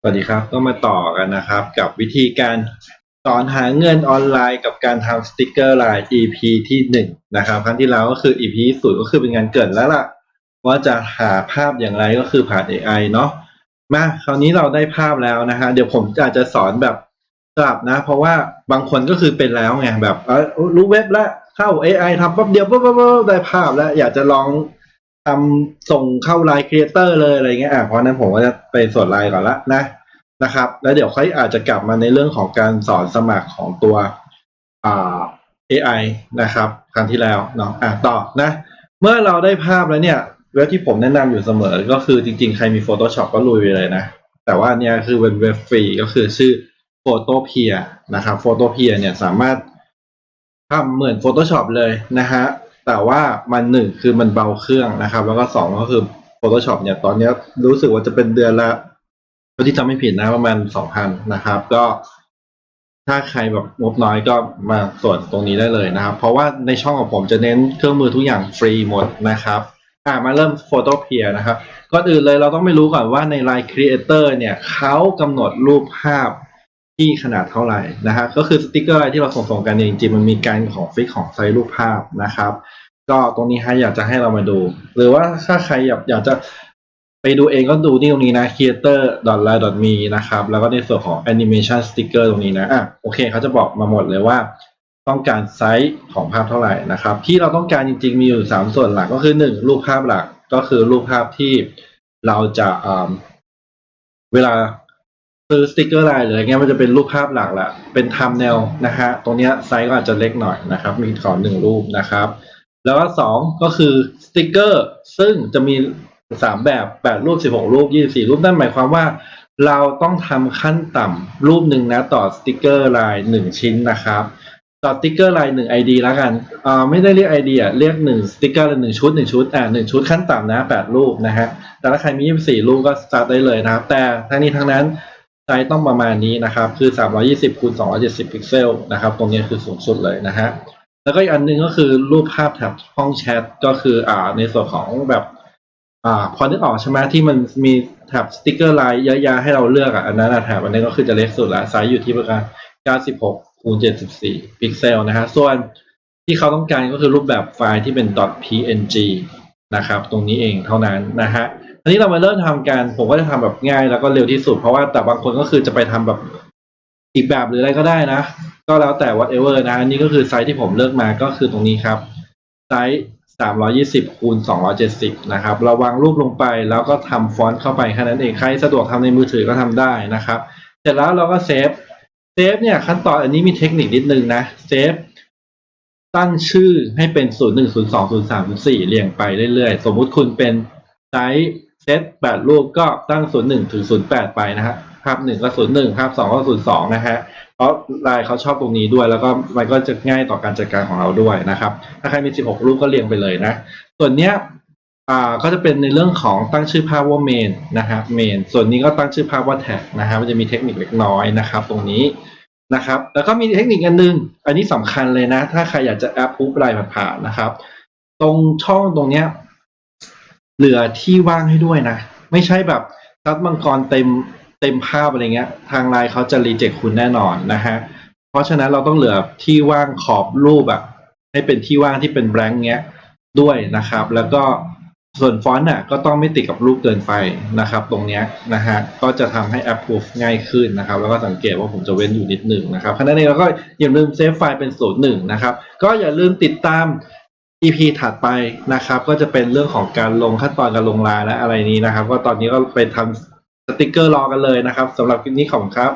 สวัสดีครับก็มาต่อกันนะครับ กับวิธีการสอนหาเงินออนไลน์กับการทำสติกเกอร์ไลน์ EP ที่หนึ่งนะครับครั้งที่แล้วก็คือ EP ที่ศูนย์ก็คือเป็นงานเกิดแล้วล่ะ ว่าจะหาภาพอย่างไรก็คือผ่าน AI เนาะมาคราวนี้เราได้ภาพแล้วนะฮะเดี๋ยวผมอาจจะสอนแบบสลับนะ เพราะว่าบางคนก็คือเป็นแล้วไงแบบรู้เว็บแล้วเข้า AI ทำปั๊บเดียวปั๊บปั๊บปั๊บได้ภาพแล้ว อยากจะลอง ทำส่งเข้าไลน์ครีเอเตอร์เลยอะไรเงี้ยอะเพราะนั้นผมก็จะไปสดไลน์ก่อนละนะนะครับ แล้วเดี๋ยวค่อยอาจจะกลับมาในเรื่องของการสอนสมัครของตัวอ่า AI นะครับครั้งที่แล้วเนาะอะต่อนะ เมื่อเราได้ภาพแล้วเนี่ยเว็บที่ผมแนะนำอยู่เสมอ ก็คือจริงๆ ใครมี Photoshop ก็ลุยไปเลยนะ แต่ว่าเนี่ยคือเป็นเว็บฟรีก็คือชื่อ Photopea นะครับ Photopea เนี่ยสามารถทำเหมือน Photoshop เลยนะฮะ แต่ว่ามันหนึ่งคือมันเบาเครื่องนะครับ แล้วก็สองก็คือ Photoshop เนี่ยตอนนี้รู้สึกว่าจะเป็นเดือนละที่จำไม่ผิดนะประมาณสองพันนะครับ ก็ถ้าใครแบบงบน้อยก็มาส่วนตรงนี้ได้เลยนะครับ เพราะว่าในช่องของผมจะเน้นเครื่องมือทุกอย่างฟรีหมดนะครับอ่ามาเริ่ม Photopea นะครับก่อนอื่นเลยเราต้องไม่รู้ก่อนว่าใน Line Creator เนี่ยเขากำหนดรูปภาพที่ขนาดเท่าไหร่นะฮะก็คือสติกเกอร์อะไรที่เราส่งส่งๆกันเนี่ยจริงๆมันมีการของฟิกของไซส์รูปภาพนะครับ ก็ตรงนี้ฮะอยากจะให้เรามาดู หรือว่าถ้าใครอยากอยากจะไปดูเองก็ดูที่ตรงนี้นะ creator.line.me นะครับ แล้วก็ในส่วนของ animation sticker ตรงนี้นะอะโอเคเขาจะบอกมาหมดเลยว่า ต้องการไซส์ของภาพเท่าไหร่นะครับ ที่เราต้องการจริงๆมีอยู่สามส่วนหลักก็คือหนึ่งรูปภาพหลักก็คือรูปภาพที่เราจะอ่าเวลาซื้อสติกเกอร์ไลน์หรืออะไรเงี้ยมันจะเป็นรูปภาพหลักแหละเป็นทำแนวนะฮะตรงเนี้ยไซส์ก็อาจจะเล็กหน่อยนะครับ มีขอหนึ่งรูปนะครับ แล้วก็สองก็คือสติกเกอร์ ซึ่งจะมีสามแบบแปดรูปสิบหกรูปยี่สี่รูปนั่นหมายความว่า เราต้องทำขั้นต่ำรูปหนึ่งนะ ต่อสติกเกอร์ลายหนึ่งชิ้นนะครับ ต่อสติกเกอร์ลายหนึ่งไอดีแล้วกันอ่าไม่ได้เรียกไอเดียเรียกหนึ่งสติกเกอร์ละหนึ่งชุดหนึ่งชุดอ่าหนึ่งชุดขั้นต่ำนะแปดรูปนะฮะแต่ถ้าใครมียี่สี่รูปก็สตาร์ทได้เลยนะครับ แต่ทั้งนี้ทั้งนั้นไซส์ต้องประมาณนี้นะครับ คือสามร้อยี่สิบคูณสองร้อยเจ็ดสิบพิกเซลนะครับ ตรงนี้คือสูงสุดเลยนะฮะ แล้วก็อีกอันหนึ่งก็คือรูปภาพแท็บห้องแชทก็คืออ่าในส่วนของแบบอ่าพอนึกออกใช่ไหมที่มันมีแท็บสติกเกอร์ลน์เยอะๆให้เราเลือกอะอันนั้นอะแท็บอันนี้ก็คือจะเล็กสุดละไซส์อยู่ที่ประมาณ96คูณ74 พิกเซลนะฮะส่วนที่เขาต้องการก็คือรูปแบบไฟล์ที่เป็น .png นะครับ ตรงนี้เองเท่านั้นนะฮะอันนี้เรามาเริ่มทำกันผมก็จะทำแบบง่ายแล้วก็เร็วที่สุด เพราะว่าแต่บางคนก็คือจะไปทำแบบอีกแบบหรืออะไรก็ได้นะ ก็แล้วแต่ whatever นะ อันนี้ก็คือไซส์ที่ผมเลือกมาก็คือตรงนี้ครับ ไซส์320คูณ270นะครับ เราวางรูปลงไปแล้วก็ทำฟอนต์เข้าไปแค่นั้นเอง ใครสะดวกทำในมือถือก็ทำได้นะครับ เสร็จแล้วเราก็เซฟ เซฟเนี่ยขั้นตอนอันนี้มีเทคนิคนิดนึงนะ เซฟตั้งชื่อให้เป็น 0 1 0 2 0 3 0 4 เรียงไปเรื่อยๆ สมมุติคุณเป็นไซส์เซต8รูปก็ตั้ง 0 1 ถึง 08 ไปนะฮะาพ1ก็0 1ภาพ2ก็0 2นสองนะฮะเพราะลายเขาชอบตรงนี้ด้วย แล้วก็มันก็จะง่ายต่อการจัดการของเราด้วยนะครับ ถ้าใครมี16รูปก็เรียงไปเลยนะ ส่วนเนี้ยอ่าก็จะเป็นในเรื่องของตั้งชื่อภาพว่า main นะครับ main ส่วนนี้ก็ตั้งชื่อภาพว่า tag นะครับมันจะมีเทคนิคเล็กน้อยนะครับ ตรงนี้นะครับ แล้วก็มีเทคนิคอันหนึง อันนี้สำคัญเลยนะ ถ้าใครอยากจะแอปปุ๊บลายผ่านๆนะครับ ตรงช่องตรงเนี้ยเหลือที่ว่างให้ด้วยนะ ไม่ใช่แบบซัดมังกรเต็ม เต็มภาพอะไรเงี้ย ทางไลน์เขาจะรีเจ็คคุณแน่นอนนะฮะ เพราะฉะนั้นเราต้องเหลือที่ว่างขอบรูปอะให้เป็นที่ว่างที่เป็นแบงค์เงี้ยด้วยนะครับ แล้วก็ส่วนฟอนต์น่ะก็ต้องไม่ติดกับรูปเกินไปนะครับ ตรงเนี้ยนะฮะก็จะทำให้ approve ง่ายขึ้นนะครับ แล้วก็สังเกตว่าผมจะเว้นอยู่นิดหนึ่งนะครับขณะนี้เราก็อย่าลืมเซฟไฟล์เป็นศูนย์หนึ่งนะครับ ก็อย่าลืมติดตาม EP ถัดไปนะครับ ก็จะเป็นเรื่องของการลงขั้นตอนการลงลายและอะไรนี้นะครับ ก็ตอนนี้ก็ไปทำส ติกเกอร์รอกันเลยนะครับสำหรับคลิปนี้ของครับ